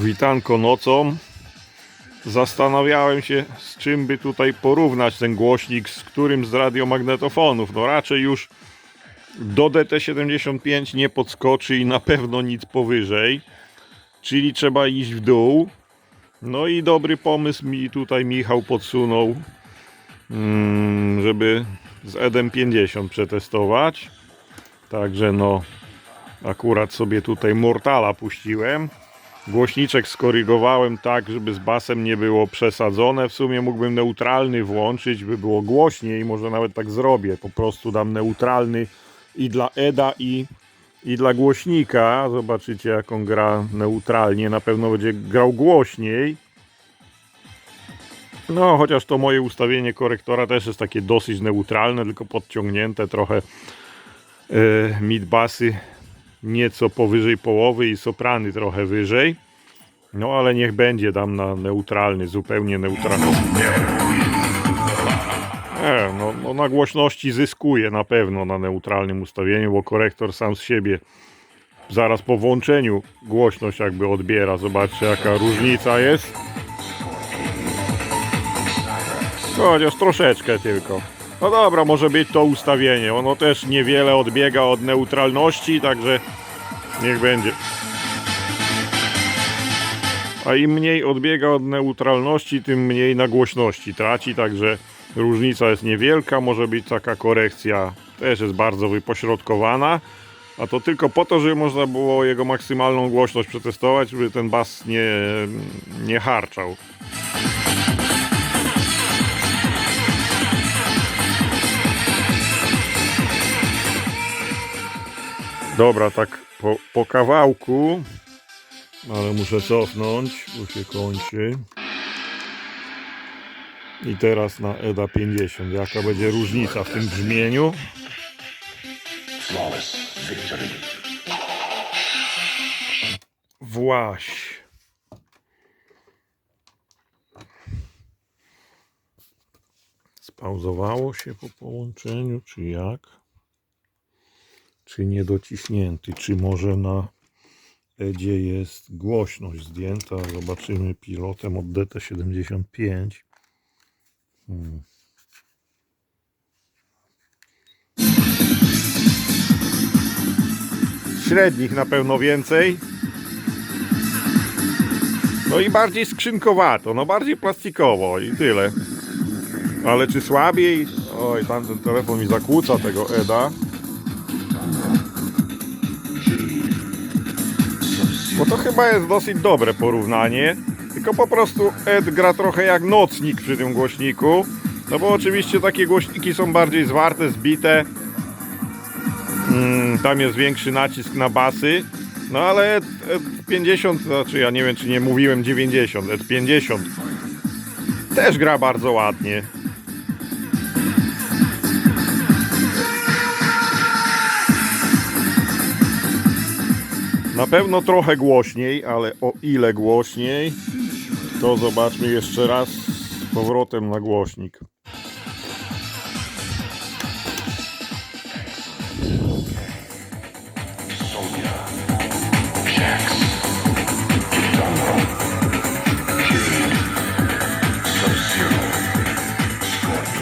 Witanko nocą. Zastanawiałem się, z czym by tutaj porównać ten głośnik, z którym z radiomagnetofonów. No raczej już do DT75 nie podskoczy i na pewno nic powyżej. Czyli trzeba iść w dół. No i dobry pomysł mi tutaj Michał podsunął, mm, żeby z EDM 50 przetestować. Także no, akurat sobie tutaj Mortala puściłem. Głośniczek skorygowałem tak, żeby z basem nie było przesadzone. W sumie mógłbym neutralny włączyć, by było głośniej. Może nawet tak zrobię. Po prostu dam neutralny i dla EDA i, i dla głośnika. Zobaczycie jak on gra neutralnie. Na pewno będzie grał głośniej. No, chociaż to moje ustawienie korektora też jest takie dosyć neutralne, tylko podciągnięte trochę yy, mid-basy nieco powyżej połowy i soprany trochę wyżej. No ale niech będzie dam na neutralny, zupełnie neutralny. Nie, no, no na głośności zyskuje na pewno na neutralnym ustawieniu, bo korektor sam z siebie zaraz po włączeniu głośność jakby odbiera. Zobaczcie jaka różnica jest. Chociaż troszeczkę tylko. No dobra, może być to ustawienie. Ono też niewiele odbiega od neutralności, także niech będzie. A im mniej odbiega od neutralności, tym mniej na głośności traci, także różnica jest niewielka. Może być taka korekcja, też jest bardzo wypośrodkowana. A to tylko po to, żeby można było jego maksymalną głośność przetestować, żeby ten bas nie, nie harczał. Dobra, tak po, po kawałku, ale muszę cofnąć, bo się kończy. I teraz na EDA 50. Jaka będzie różnica w tym brzmieniu? Właś. Spauzowało się po połączeniu, czy jak? Czy niedociśnięty? Czy może na Edzie jest głośność zdjęta? Zobaczymy pilotem od DT75. Hmm. Średnich na pewno więcej. No i bardziej skrzynkowato, no bardziej plastikowo i tyle. Ale czy słabiej? Oj, tamten telefon mi zakłóca tego Eda. Bo to chyba jest dosyć dobre porównanie. Tylko po prostu Ed gra trochę jak nocnik przy tym głośniku. No bo oczywiście takie głośniki są bardziej zwarte, zbite. Mm, tam jest większy nacisk na basy. No ale Ed, Ed 50, znaczy ja nie wiem czy nie mówiłem 90, Ed 50 też gra bardzo ładnie. Na pewno trochę głośniej, ale o ile głośniej, to zobaczmy jeszcze raz z powrotem na głośnik.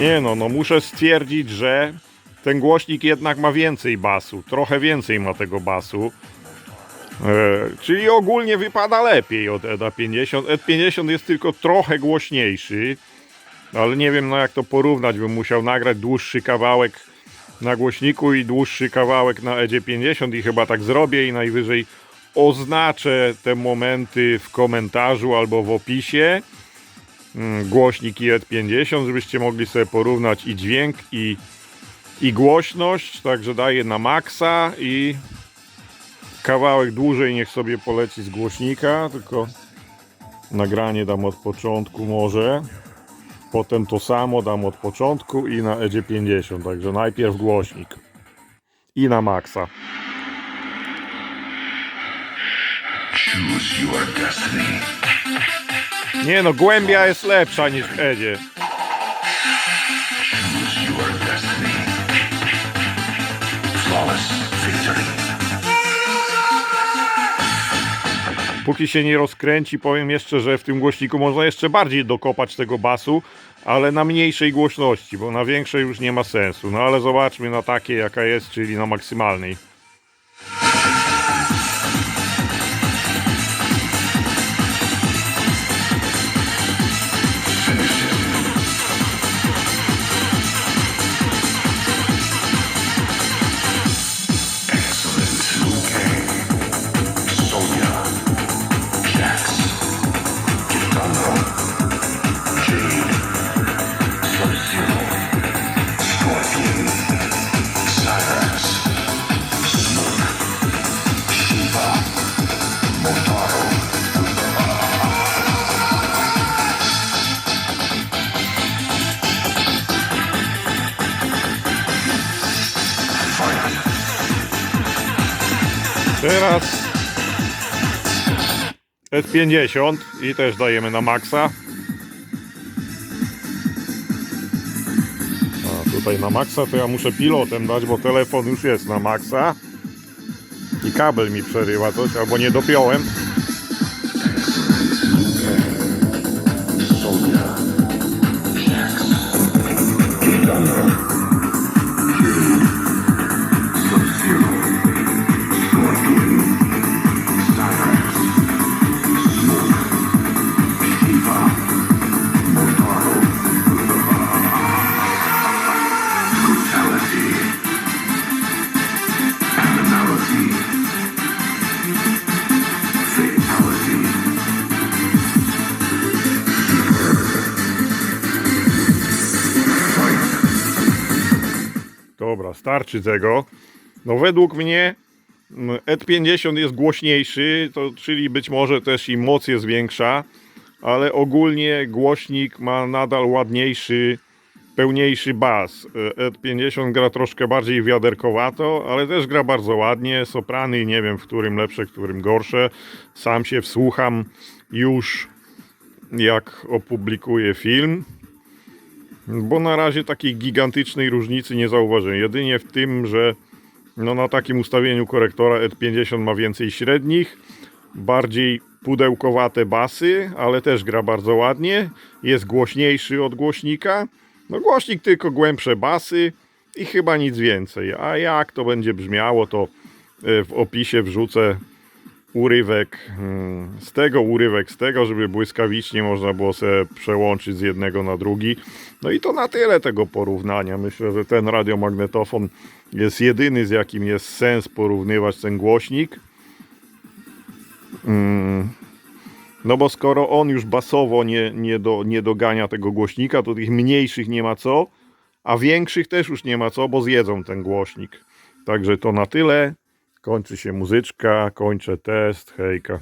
Nie no, no muszę stwierdzić, że ten głośnik jednak ma więcej basu, trochę więcej ma tego basu. E, czyli ogólnie wypada lepiej od EDA 50. ED 50 jest tylko trochę głośniejszy, ale nie wiem no jak to porównać, bym musiał nagrać dłuższy kawałek na głośniku i dłuższy kawałek na EDzie 50 i chyba tak zrobię i najwyżej oznaczę te momenty w komentarzu albo w opisie mm, głośnik i ED 50, żebyście mogli sobie porównać i dźwięk i, i głośność, także daję na maksa i kawałek dłużej niech sobie poleci z głośnika, tylko nagranie dam od początku może. Potem to samo dam od początku i na Edzie 50, także najpierw głośnik i na maksa. Nie no, głębia jest lepsza niż w Edzie. Póki się nie rozkręci, powiem jeszcze, że w tym głośniku można jeszcze bardziej dokopać tego basu, ale na mniejszej głośności, bo na większej już nie ma sensu. No ale zobaczmy na takiej, jaka jest, czyli na maksymalnej. Teraz S50 i też dajemy na maksa. A tutaj na maksa to ja muszę pilotem dać, bo telefon już jest na maksa. I kabel mi przerywa coś, albo nie dopiąłem. Dobra, starczy tego. No według mnie mm, ET50 jest głośniejszy, to, czyli być może też i moc jest większa, ale ogólnie głośnik ma nadal ładniejszy, pełniejszy bas. E, ET50 gra troszkę bardziej wiaderkowato, ale też gra bardzo ładnie. Soprany nie wiem w którym lepsze, w którym gorsze. Sam się wsłucham już jak opublikuję film. Bo na razie takiej gigantycznej różnicy nie zauważyłem. Jedynie w tym, że no na takim ustawieniu korektora ET50 ma więcej średnich, bardziej pudełkowate basy, ale też gra bardzo ładnie. Jest głośniejszy od głośnika. No głośnik tylko głębsze basy i chyba nic więcej. A jak to będzie brzmiało, to e, w opisie wrzucę urywek mm, z tego, urywek z tego, żeby błyskawicznie można było sobie przełączyć z jednego na drugi. No i to na tyle tego porównania. Myślę, że ten radiomagnetofon jest jedyny, z jakim jest sens porównywać ten głośnik. Mm, No bo skoro on już basowo nie, nie, do, nie dogania tego głośnika, to tych mniejszych nie ma co, a większych też już nie ma co, bo zjedzą ten głośnik. Także to na tyle. Kończy się muzyczka, kończę test. Hejka.